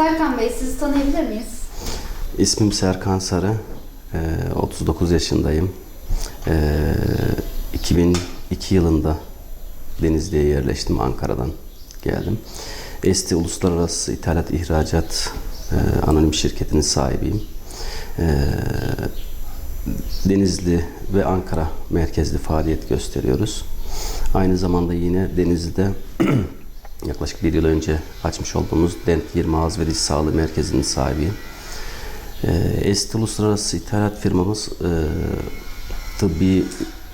Serkan Bey sizi tanıyabilir miyiz? İsmim Serkan Sarı. Ee, 39 yaşındayım. Ee, 2002 yılında Denizli'ye yerleştim. Ankara'dan geldim. Esti Uluslararası İthalat İhracat e, Anonim Şirketi'nin sahibiyim. Ee, Denizli ve Ankara merkezli faaliyet gösteriyoruz. Aynı zamanda yine Denizli'de yaklaşık bir yıl önce açmış olduğumuz Dent 20 Ağız ve Diş Sağlığı Merkezi'nin sahibiyim. Ee, Esti Uluslararası İthalat firmamız e, tıbbi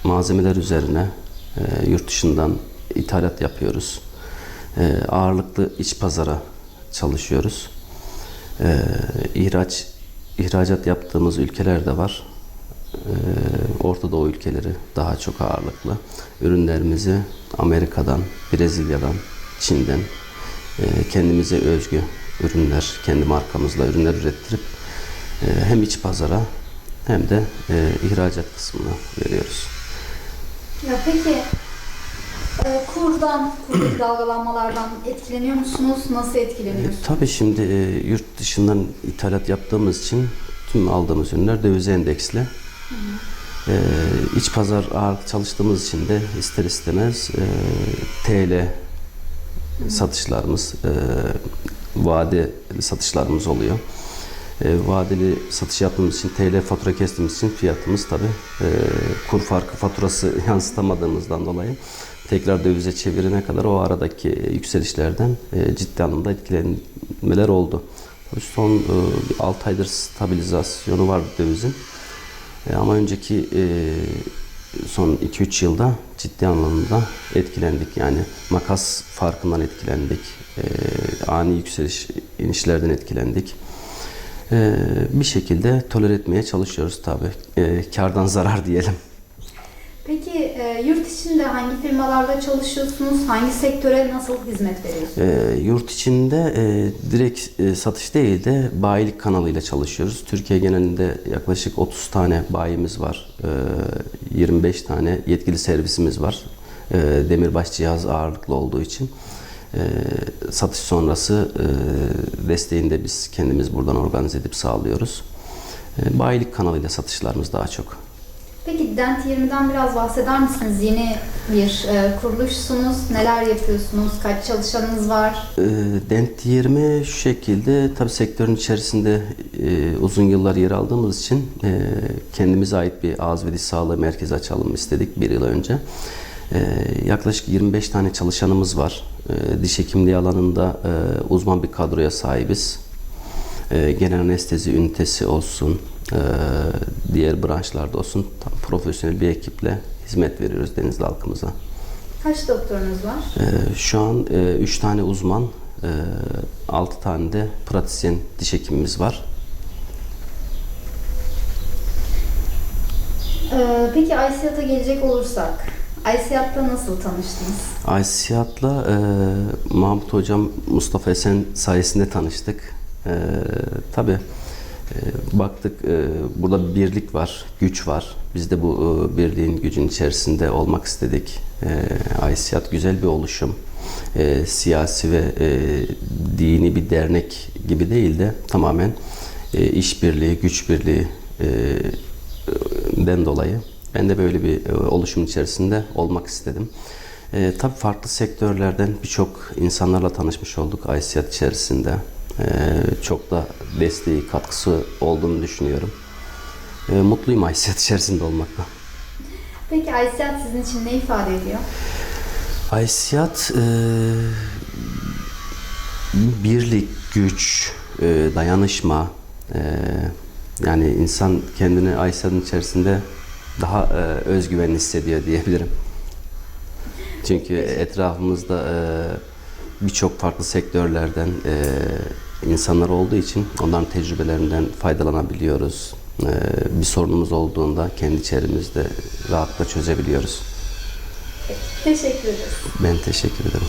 malzemeler üzerine e, yurt dışından ithalat yapıyoruz. E, ağırlıklı iç pazara çalışıyoruz. E, ihraç ihracat yaptığımız ülkeler de var. E, Orta Doğu ülkeleri daha çok ağırlıklı. Ürünlerimizi Amerika'dan, Brezilya'dan, Çin'den e, kendimize özgü ürünler, kendi markamızla ürünler ürettirip e, hem iç pazara hem de e, ihracat kısmına veriyoruz. Ya peki e, kurdan, kurdaki dalgalanmalardan etkileniyor musunuz? Nasıl E, etkileniyorsunuz? tabii şimdi e, yurt dışından ithalat yaptığımız için tüm aldığımız ürünler döviz endeksli. E, iç pazar ağırlık çalıştığımız için de ister istemez e, TL satışlarımız, e, vadeli satışlarımız oluyor. E, vadeli satış yaptığımız için, TL fatura kestiğimiz için fiyatımız tabii e, kur farkı faturası yansıtamadığımızdan dolayı tekrar dövize çevirene kadar o aradaki yükselişlerden ciddi anlamda etkilenmeler oldu. Tabii son e, 6 aydır stabilizasyonu var dövizin. Ama önceki son 2-3 yılda ciddi anlamda etkilendik. Yani makas farkından etkilendik. E, ani yükseliş inişlerden etkilendik. E, bir şekilde tolere etmeye çalışıyoruz tabii. E, kardan zarar diyelim. Peki e, yurt içinde hangi firmalarda çalışıyorsunuz? Hangi sektöre nasıl hizmet veriyorsunuz? E, yurt içinde e, direkt e, satış değil de bayilik kanalıyla çalışıyoruz. Türkiye genelinde yaklaşık 30 tane bayimiz var. E, 25 tane yetkili servisimiz var. E, demirbaş cihaz ağırlıklı olduğu için. E, satış sonrası e, desteğini de biz kendimiz buradan organize edip sağlıyoruz. E, bayilik kanalıyla satışlarımız daha çok. Peki Dent 20'den biraz bahseder misiniz? Yeni bir e, kuruluşsunuz. Neler yapıyorsunuz? Kaç çalışanınız var? E, Dent 20 şu şekilde tabi sektörün içerisinde e, uzun yıllar yer aldığımız için e, kendimize ait bir ağız ve diş sağlığı merkezi açalım istedik bir yıl önce. E, yaklaşık 25 tane çalışanımız var. E, diş hekimliği alanında e, uzman bir kadroya sahibiz. E, genel anestezi ünitesi olsun, e, diğer branşlarda olsun tam profesyonel bir ekiple hizmet veriyoruz Denizli halkımıza. Kaç doktorunuz var? Ee, Şu an 3 tane uzman, 6 tane de pratisyen diş hekimimiz var. E, peki Aysiyat'a gelecek olursak, Aysiyat'ta nasıl tanıştınız? Aysiyat'la e, Mahmut Hocam Mustafa Esen sayesinde tanıştık. E, tabii e, baktık e, burada bir birlik var, güç var. Biz de bu e, birliğin gücün içerisinde olmak istedik. E, Aysiyat güzel bir oluşum. Siyasi ve dini bir dernek gibi değil de tamamen işbirliği, güç birliği den dolayı ben de böyle bir oluşum içerisinde olmak istedim. E, tabii farklı sektörlerden birçok insanlarla tanışmış olduk Aysiyat içerisinde. E, çok da desteği, katkısı olduğunu düşünüyorum. E, mutluyum Aysiyat içerisinde olmakla. Peki Aysiyat sizin için ne ifade ediyor? Aysiyat e, birlik, güç, e, dayanışma, e, yani insan kendini Aysiyat'ın içerisinde daha e, özgüvenli hissediyor diyebilirim. Çünkü etrafımızda e, birçok farklı sektörlerden e, insanlar olduğu için onların tecrübelerinden faydalanabiliyoruz. E, bir sorunumuz olduğunda kendi içerimizde rahatla çözebiliyoruz. Teşekkür ederiz. Ben teşekkür ederim.